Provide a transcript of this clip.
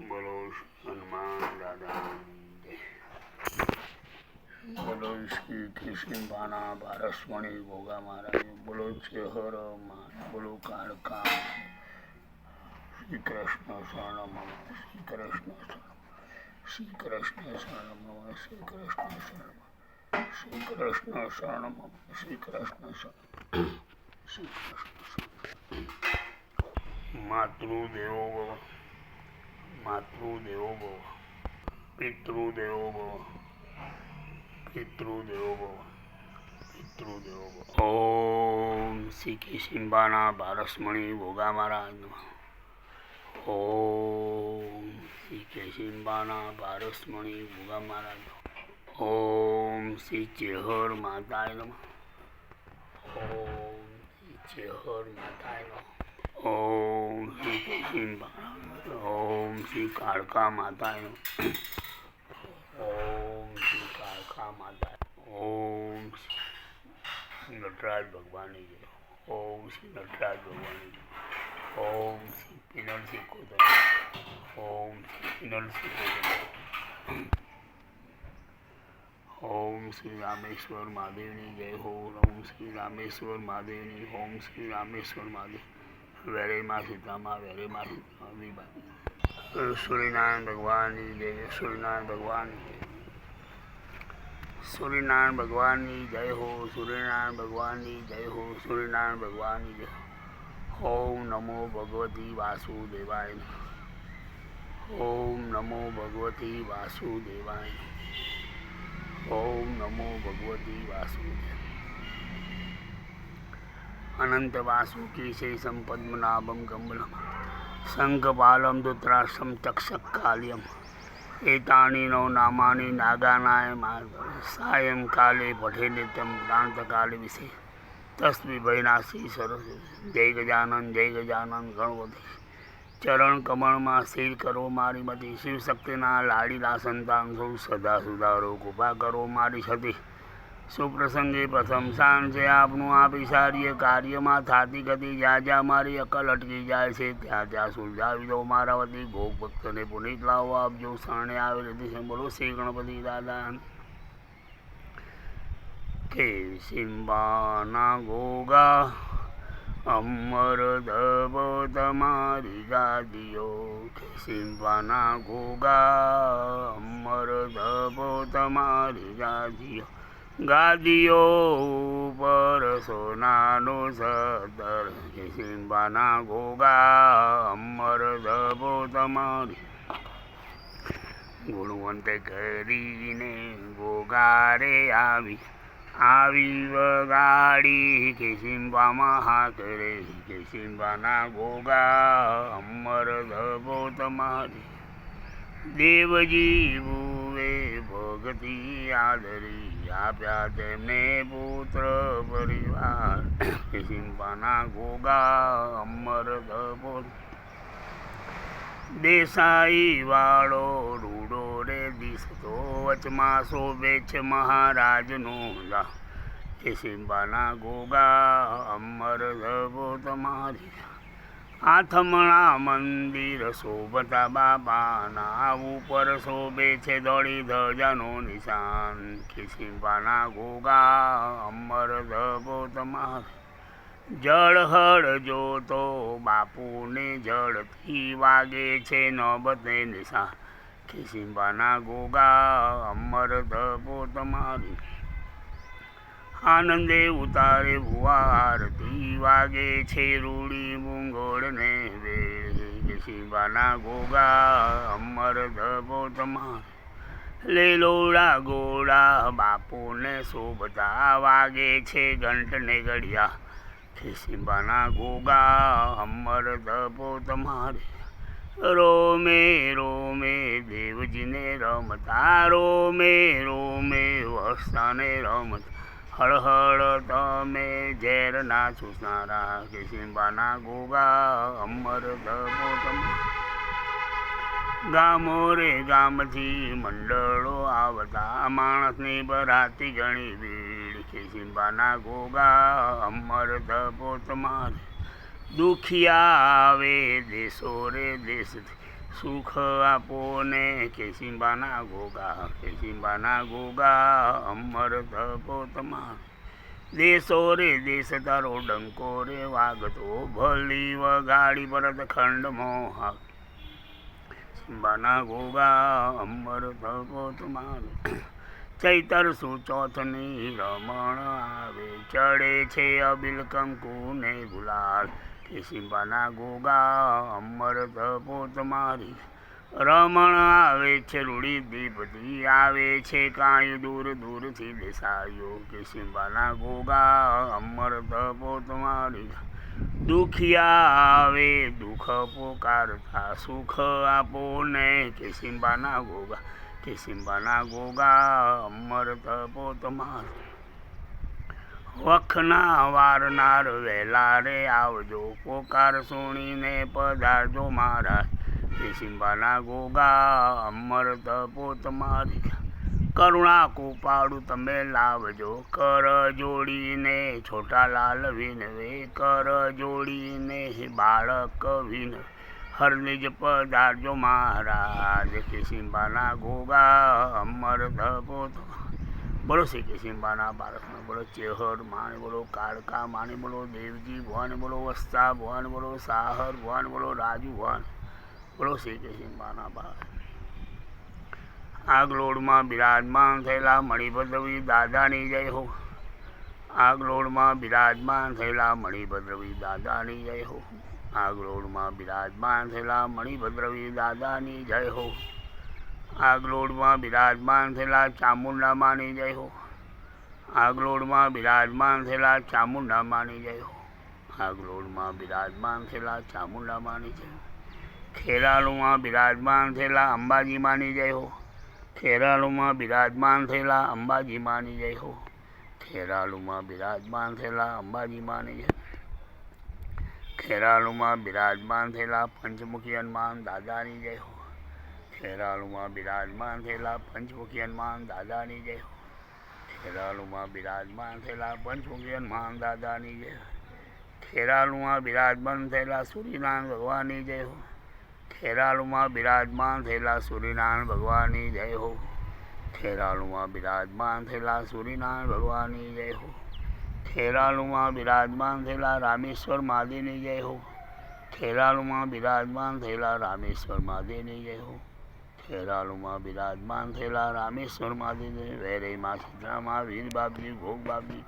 બોલો હનુમાન જય બોલો શ્રી કૃષ્ણભાના પારસમણી ગોગા મહારાજ બોલો ચેહર બોલો કાળકા શ્રી કૃષ્ણ શરણ શ્રી કૃષ્ણ શરણ શ્રી કૃષ્ણ શરણ શ્રી કૃષ્ણ શરણ શ્રી કૃષ્ણ શરણ શ્રી કૃષ્ણ શરણ શ્રી કૃષ્ણ શરણ માતૃદેવો ભવ. માતૃદેવો ભવ. પિતૃદેવો ભવ. પિતૃદેવો ભવ. પિતૃદેવો ભવ. ઓમ શ્રી કિશિંબાના પારસમણી ભોગા મહારાજ ઓમ શ્રી કિશિંબાના પારસમણી ભોગા મહારાજ ઓમ શ્રી ચેહર માતાય નમઃ. ઓમ શ્રી ચેહર માતાય ઓમ શ્રી કાળકા માતા ઓમ શ્રી કાળકા માતા ઓમ નટરાજ ભગવાનની જય. ઓમ શ્રી નટરાજ ભગવાનની જય. ઓમ શ્રી પિનલસિંહ કોદમ ઓમ શ્રી પિનલસિંહ કોદમ ઓમ શ્રી રામેશ્વર મહાદેવની જય હો. ઓમ શ્રી રામેશ્વર મહાદેવની, ઓમ શ્રી રામેશ્વર મહાદેવ. વેરેમાં સીતામાં વેરેમાં સીતામાં વિભાગ સૂર્યનારાયણ ભગવાનની જય સૂર્યનારાયણ ભગવાનની સૂર્યનારાયણ ભગવાનની જય હો સૂર્યનારાયણ ભગવાનની જય હો સૂર્યનારાયણ ભગવાનની જય ઓમ નમો ભગવતી વાસુદેવાય. ઓમ નમો ભગવતી વાસુદેવાય. ઓમ નમો ભગવતી વાસુદેવ અનંત વાસુકી શેષમ પદ્મનાભમ કમલમ શંખપાલમ ધૃતરાષ્ટ્રમ ચક્ષકાલ્યમ એતાની નવ નામાની નાગાનાય સાયંકાલે પઠે નિત્યમ પ્રાંતકાલે વિશે તસ્મી ભયનાશી સરસ્વતી જય ગજાનન જય ગજાનન ગણપતિ ચરણ કમળમાં સ્થિર કરો મારી મતી શિવશક્તિના લાડીલા સંતાન સૌ સદા સુધારો કૃપા કરો મારી સતી સુપ્રસંગે પ્રથમ સ્થાન છે. આપનું આ પિસારીએ કાર્યમાં થાતી ગતિ જ્યાં જ્યાં મારી અકલ અટકી જાય છે, ત્યાં ત્યાં સુલઝાવી દો મારા વતી ગોપ ભક્તને પુનિત લાવો આપજો શરણે આવે છે બોલો, શ્રી ગણપતિ દાદા. કે સિંબાના ગોગા, અમર ધબ તમારી ગાદીઓ. સિંબાના ગોગા, અમર ધબ તમારી ગાદીઓ. ગાદીઓ ઉપર સોનાનો સદર કે સિંબાના ગોગા અમર ધબો તમારી. ગુણવંત કરીને ગોગારે આવી આવી વગાડી કે સિંબામાં હાથ રે. કે સિંબાના ગોગા અમર ધબો તમારી. દેવજી ભુવે ભગતી આદરી. આપ્યા તેમને પુત્ર પરિવાર. કે ગોગા અમર ધબો દેસાઈ વાળો રૂડો રે દિસતો વચમાં શોભે છે મહારાજનો લા કે સિંબાના ગોગા અમર ધબો તમારી. આથમણા મંદિર શોભતા બાબાના ઉપર શોભે છે દોડી ધજાનો નિશાન. કે ગોગા અમર ધબો તમારી જળહળ જોતો બાપુને જળથી વાગે છે નબતે નિશાન. ખિસિંબાના ગોગા અમર ધબો તમારી આનંદે ઉતારે ભુવારતી વાગે છે રૂડી મુંગોળને વેળે શિવાના ગોગા, અમર ધબો તમારી. લેલોડા ગોળા બાપુને શોભતા વાગે છે ઘંટને ઘડિયા. ખિસિંબાના ગોગા, અમર ધબો તમારે. રોમે રોમે દેવજીને રમતા, રોમે રોમે વસ્તાને રમતા. હળહળ તમે ઝેર ના ચૂસનારા ખિસિંબાના ગોગા અમર તમારે ગામો રે ગામથી મંડળો આવતા, માણસની બરાતી ઘણી ભીડ ખિસિંબાના ગોગા અમર ધબો તમારે દુખિયા આવે દેશો રે દેશથી સુખ આપો ને કેસીબાના ગોગા કેસિંબાના ગોગા, અમર તપો તમાર. દેશો રે, દેશ તારો ડંકો રે, વાગતો ભલી વગાડી પરત ખંડ મોહા સિંબાના ગોગા, અમર તમાર. ચૈતર સુચોથની રમણ આવે, ચડે છે અબિલ કંકુ ને ગુલાલ. કે સિંબાના ગોગા, અમર તપો તમારી. રમણ આવે છે, રૂડી દીપતી આવે છે કાંઈ દૂર દૂરથી દેસાયો કે સિંબાના ગોગા, અમર તપો તમારી. દુખિયા આવે, દુઃખ પોકારતા, સુખ આપો ને કે સિંબાના ગોગા, કે સિંબાના ગોગા, અમર તપો તમારી. વખના વારનાર વહેલા રે આવજો. પોકાર સુણીને પધારજો મારા કે સિંબાના ગોગા અમર તપોત મારી. કરુણા કૃપાળું તમે લાવજો. કર જોડીને છોટા લાલ વિનવે. કર જોડીને બાળક વિન હરનિજ પધારજો મહારાજ. કિસિંબાના ગોગા અમર ધપોત બોલો શ્રી કિશિંબાના બાળકને બોલો ચેહર, માને બોલો કાળકા, માને બોલો દેવજી, ભવાન બોલો વસ્તા ભવાન બોલો સાહર, ભવાન બોલો રાજુ, ભવાન બોલો શ્રી કિશિંબાના બાળક આગલોડમાં બિરાજમાન થયેલા મણિભદ્રવી દાદાની જય હો. આગલોડમાં બિરાજમાન થયેલા મણિભદ્રવી દાદાની જય હો. આગલોડમાં બિરાજમાન થયેલા મણિભદ્રવી દાદાની જય હો. આગલોડમાં બિરાજમાન થયેલા ચામુંડામાની જય હો આગલોડમાં બિરાજમાન થયેલા ચામુંડામાની જય હો આગલોડમાં બિરાજમાન થયેલા ચામુંડામાની જય હો ખેરાલુમાં બિરાજમાન થયેલા અંબાજીમાની જય હો ખેરાલુમાં બિરાજમાન થયેલા અંબાજીમાની જય હો ખેરાલુમાં બિરાજમાન થયેલા અંબાજીમાની જય ખેરાલુમાં બિરાજમાન થયેલા પંચમુખી હનુમાન દાદાની જય ખેરાલુમાં બિરાજમાન થયેલા પંચમુખી હનુમાન દાદાની જય. ખેરાલુમાં બિરાજમાન થયેલા પંચમુખી હનુમાન દાદાની જય. ખેરાલુમાં બિરાજમાન થયેલા સૂર્યનારાયણ ભગવાનની જય હો. ખેરાલુમાં બિરાજમાન થયેલા સૂર્યનારાયણ ભગવાનની જય હો. ખેરાલુમાં બિરાજમાન થયેલા સૂર્યનારાયણ ભગવાનની જય હો. ખેરાલુમાં બિરાજમાન થયેલા રામેશ્વર મહાદેવની જય હો. ખેરાલુમાં બિરાજમાન થયેલા રામેશ્વર મહાદેવની જય હો. ખેરાલુમાં બિરાજમાન થયેલા રામેશ્વર મહાદેવ વેરેમાં સીતારામાં વીર બાપજી ભોગ બાપજી